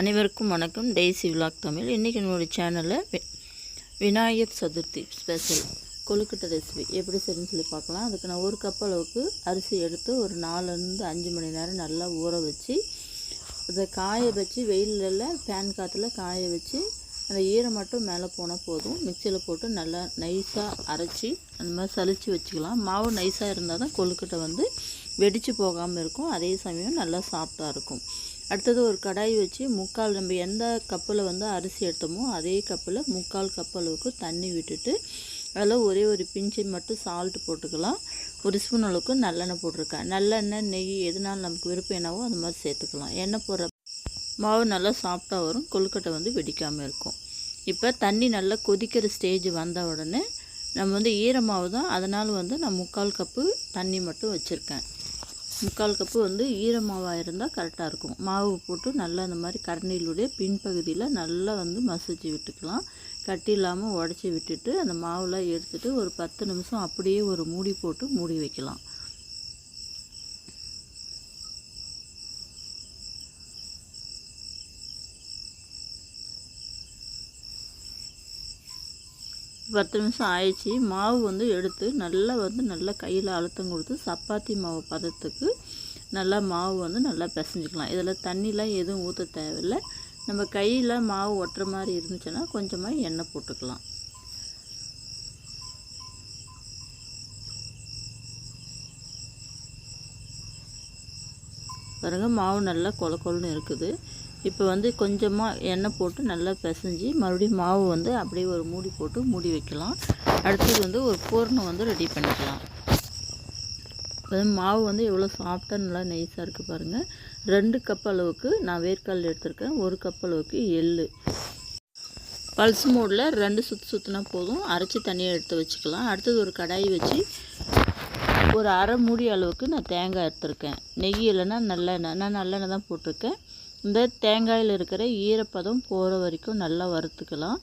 அனைவருக்கும் வணக்கம். Daisy vlog Tamil. இன்றைக்கி என்னோடய சேனலில் விநாயகர் சதுர்த்தி ஸ்பெஷல் கொழுக்கட்டை ரெசிபி எப்படி செய்யணும்னு சொல்லி பார்க்கலாம். அதுக்கு நான் ஒரு கப் அளவுக்கு அரிசி எடுத்து ஒரு நாலுலேருந்து அஞ்சு மணி நேரம் நல்லா ஊற வச்சு அதை காய வச்சு வெயிலில் ஃபேன் காற்றுல காய வச்சு அந்த ஈரம் மட்டும் மேலே போனால் போதும். மிக்சியில் போட்டு நல்லா நைஸாக அரைச்சி அந்த மாதிரி சளிச்சு வச்சுக்கலாம். மாவு நைஸாக இருந்தால் தான் கொழுக்கட்டை வந்து வெடித்து போகாமல் இருக்கும். அதே சமயம் நல்லா சாஃப்டாக இருக்கும். அடுத்தது ஒரு கடாய் வச்சு முக்கால் நம்ம எந்த கப்பில் வந்து அரிசி எடுத்தோமோ அதே கப்பில் முக்கால் கப் அளவுக்கு தண்ணி விட்டுட்டு அதில் ஒரே ஒரு பிஞ்சை மட்டும் சால்ட் போட்டுக்கலாம். ஒரு ஸ்பூன் அளவுக்கு நல்லெண்ணெய் போட்டிருக்கேன். நல்லெண்ணெய் நெய் எதுனாலும் நமக்கு விருப்பம் என்னவோ அந்த மாதிரி சேர்த்துக்கலாம். எண்ணெய் போடுற மாவு நல்லா சாஃப்டாக வரும். கொழுக்கட்டை வந்து வெடிக்காமல் இருக்கும். இப்போ தண்ணி நல்லா கொதிக்கிற ஸ்டேஜ் வந்த உடனே நம்ம வந்து ஈரமாவு தான். அதனால் வந்து நான் முக்கால் கப்பு தண்ணி மட்டும் வச்சுருக்கேன். முக்கால் கப்பு வந்து ஈரமாவாக இருந்தால் கரெக்டாக இருக்கும். மாவு போட்டு நல்லா இந்த மாதிரி கரண்டியிலுடைய பின்பகுதியில் நல்லா வந்து மசிச்சு விட்டுக்கலாம். கட்டி இல்லாமல் உடச்சி விட்டுட்டு அந்த மாவுலாம் எடுத்துகிட்டு ஒரு பத்து நிமிஷம் அப்படியே ஒரு மூடி போட்டு மூடி வைக்கலாம். பத்து நிமிஷம் ஆயிடுச்சு. மாவு வந்து எடுத்து நல்லா வந்து நல்லா கையில் அழுத்தம் கொடுத்து சப்பாத்தி மாவு பதத்துக்கு நல்லா மாவு வந்து நல்லா பிசைஞ்சிக்கலாம். இதில் தண்ணிலாம் எதுவும் ஊற்ற தேவையில்லை. நம்ம கையில் மாவு ஒட்டுற மாதிரி இருந்துச்சுன்னா கொஞ்சமாக எண்ணெய் போட்டுக்கலாம். பாருங்கள் மாவு நல்லா கொல கொலன்னு இருக்குது. இப்போ வந்து கொஞ்சமாக எண்ணெய் போட்டு நல்லா பிசைஞ்சு மறுபடியும் மாவு வந்து அப்படியே ஒரு மூடி போட்டு மூடி வைக்கலாம். அடுத்தது வந்து ஒரு பூர்ணம் வந்து ரெடி பண்ணிக்கலாம். மாவு வந்து எவ்வளோ சாஃப்டாக நல்லா நைஸாக இருக்குது பாருங்கள் ரெண்டு கப் அளவுக்கு நான் வேர்க்கால் எடுத்திருக்கேன். ஒரு கப் அளவுக்கு எள் பல்ஸ் மோடில் ரெண்டு சுற்று சுற்றினா போதும். அரைச்சி தனியாக எடுத்து வச்சுக்கலாம். அடுத்தது ஒரு கடாய் வச்சு ஒரு அரை மூடி அளவுக்கு நான் தேங்காய் எடுத்திருக்கேன். நெய் இல்லைன்னா நல்லெண்ணெய். நான் நல்லெண்ணெய் தான் போட்டிருக்கேன். இந்த தேங்காயில் இருக்கிற ஈரப்பதம் போகிற வரைக்கும் நல்லா வறுத்துக்கலாம்.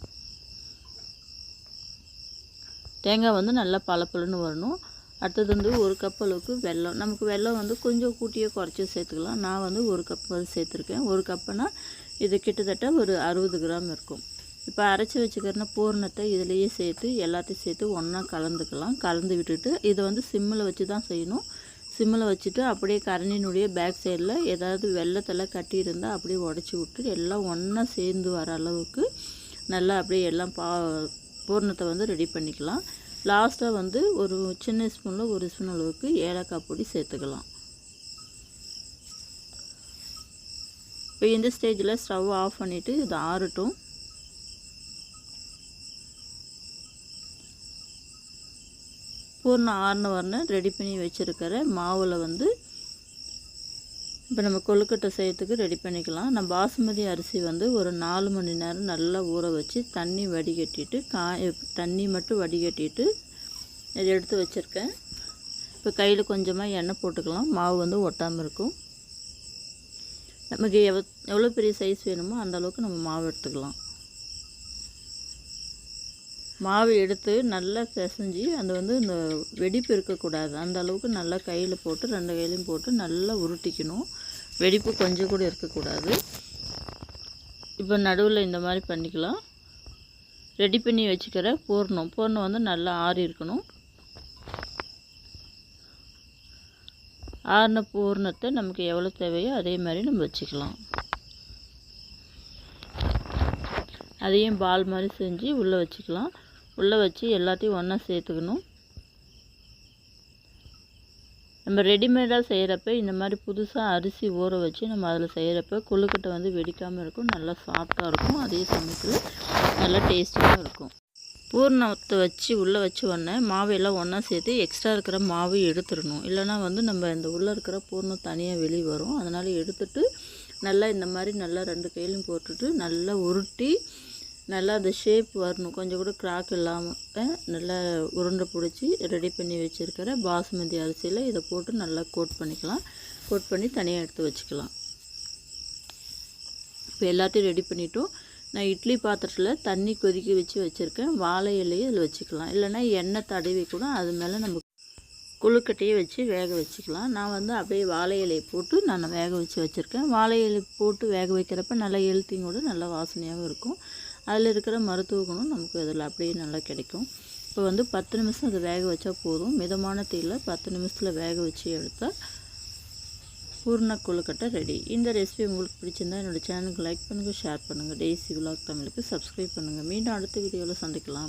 தேங்காய் வந்து நல்லா பளபளன்னு வரணும். அடுத்தது வந்து ஒரு கப் அளவுக்கு வெல்லம். நமக்கு வெல்லம் வந்து கொஞ்சம் கூட்டியே குறைச்சி சேர்த்துக்கலாம். நான் வந்து ஒரு கப் வந்து சேர்த்துருக்கேன். ஒரு கப்புனா இது கிட்டத்தட்ட ஒரு அறுபது கிராம் இருக்கும். இப்போ அரைச்சி வச்சுக்கிறன பூர்ணத்தை இதுலேயே சேர்த்து எல்லாத்தையும் சேர்த்து ஒன்றா கலந்துக்கலாம். கலந்து விட்டுட்டு இதை வந்து சிம்மில் வச்சு தான் செய்யணும். சிம்மில் வச்சுட்டு அப்படியே கரண்டினுடைய பேக் சைடில் ஏதாவது வெள்ளத்தெல்லாம் கட்டியிருந்தால் அப்படியே உடச்சி விட்டு எல்லாம் ஒன்றா சேர்ந்து வர அளவுக்கு நல்லா அப்படியே எல்லாம் பா பூர்ணத்தை வந்து ரெடி பண்ணிக்கலாம். லாஸ்ட்டாக வந்து ஒரு சின்ன ஸ்பூனில் ஒரு ஸ்பூன் அளவுக்கு ஏலக்காய் பொடி சேர்த்துக்கலாம். இப்போ இந்த ஸ்டேஜில் ஸ்டவ் ஆஃப் பண்ணிவிட்டு இது ஆறட்டும். பூர்ணம் ஆறுன வரணும் ரெடி பண்ணி வச்சுருக்கிற மாவில் வந்து இப்போ நம்ம கொழுக்கட்டை செய்யறதுக்கு ரெடி பண்ணிக்கலாம். நான் பாசுமதி அரிசி வந்து ஒரு நாலு மணி நேரம் நல்லா ஊற வச்சு தண்ணி வடிகட்டிட்டு காய தண்ணி மட்டும் வடிகட்டிட்டு இதை எடுத்து வச்சுருக்கேன். இப்போ கையில் கொஞ்சமாக எண்ணெய் போட்டுக்கலாம். மாவு வந்து ஒட்டாமல் இருக்கும். நமக்கு எவ் எவ்வளோ பெரிய சைஸ் வேணுமோ அந்த அளவுக்கு நம்ம மாவு எடுத்துக்கலாம். மாவு எடுத்து நல்லா பிசைஞ்சு அந்த வந்து இந்த வெடிப்பு இருக்கக்கூடாது. அந்த அளவுக்கு நல்லா கையில் போட்டு ரெண்டு கையிலையும் போட்டு நல்லா உருட்டிக்கணும். வெடிப்பு கொஞ்சம் கூட இருக்கக்கூடாது. இப்போ நடுவில் இந்த மாதிரி பண்ணிக்கலாம். ரெடி பண்ணி வச்சுக்கிற பூர்ணம். பூர்ணம் வந்து நல்லா ஆறி இருக்கணும். ஆறின பூர்ணத்தை நமக்கு எவ்வளோ தேவையோ அதே மாதிரி நம்ம வச்சுக்கலாம். அதையும் பால் மாதிரி செஞ்சு உள்ளே வச்சுக்கலாம். உள்ளே வச்சு எல்லாத்தையும் ஒன்றா சேர்த்துக்கணும். நம்ம ரெடிமேடாக செய்கிறப்ப இந்த மாதிரி புதுசாக அரிசி ஊற வச்சு நம்ம அதில் செய்கிறப்ப கொழுக்கட்டை வந்து வெடிக்காமல் இருக்கும் நல்லா சாஃப்டாக இருக்கும். அதே சமயத்தில் நல்லா டேஸ்ட்டாகவும் இருக்கும். பூர்ணத்தை வச்சு உள்ளே வச்சு உடனே மாவு எல்லாம் ஒன்றா சேர்த்து எக்ஸ்ட்ரா இருக்கிற மாவு எடுத்துடணும். இல்லைனா வந்து நம்ம இந்த உள்ளே இருக்கிற பூர்ணம் தனியாக வெளியே வரும். அதனால் எடுத்துட்டு நல்லா இந்த மாதிரி நல்லா ரெண்டு கையிலையும் போட்டுட்டு நல்லா உருட்டி நல்லா அந்த ஷேப் வரணும். கொஞ்சம் கூட கிராக் இல்லாமல் நல்லா உருண்டை பிடிச்சி ரெடி பண்ணி வச்சுருக்கிற பாசுமதி அரிசியில் இதை போட்டு நல்லா கோட் பண்ணிக்கலாம். கோட் பண்ணி தனியாக எடுத்து வச்சுக்கலாம். இப்போ எல்லாத்தையும் ரெடி பண்ணிவிட்டோம் நான் இட்லி பாத்திரத்தில் தண்ணி கொதிக்க வச்சு வச்சுருக்கேன். வாழை இலையை அதில் வச்சுக்கலாம். இல்லைன்னா எண்ணெய் தடவி கூட அது மேலே நம்ம கொழுக்கட்டையை வச்சு வேக வச்சுக்கலாம். நான் வந்து அப்படியே வாழை இலையை போட்டு நான் வேக வச்சு வச்சுருக்கேன். வாழை இலை போட்டு வேக வைக்கிறப்ப நல்லா எழுத்தியும் கூட நல்லா வாசனையாகவும் இருக்கும். அதில் இருக்கிற மருத்துவ குணம் நமக்கு அதில் அப்படியே நல்லா கிடைக்கும். இப்போ வந்து பத்து நிமிஷம் அதை வேக வச்சா போதும். மிதமான தீயில் பத்து நிமிஷத்தில் வேக வச்சு எடுத்தால் பூர்ண கொழுக்கட்டை ரெடி இந்த ரெசிபி உங்களுக்கு பிடிச்சிருந்தா என்னோடய சேனலுக்கு லைக் பண்ணுங்கள் ஷேர் பண்ணுங்கள் டெய்ஸி விலாக் தமிழுக்கு சப்ஸ்கிரைப் பண்ணுங்கள் மீண்டும் அடுத்த வீடியோவில் சந்திக்கலாம்.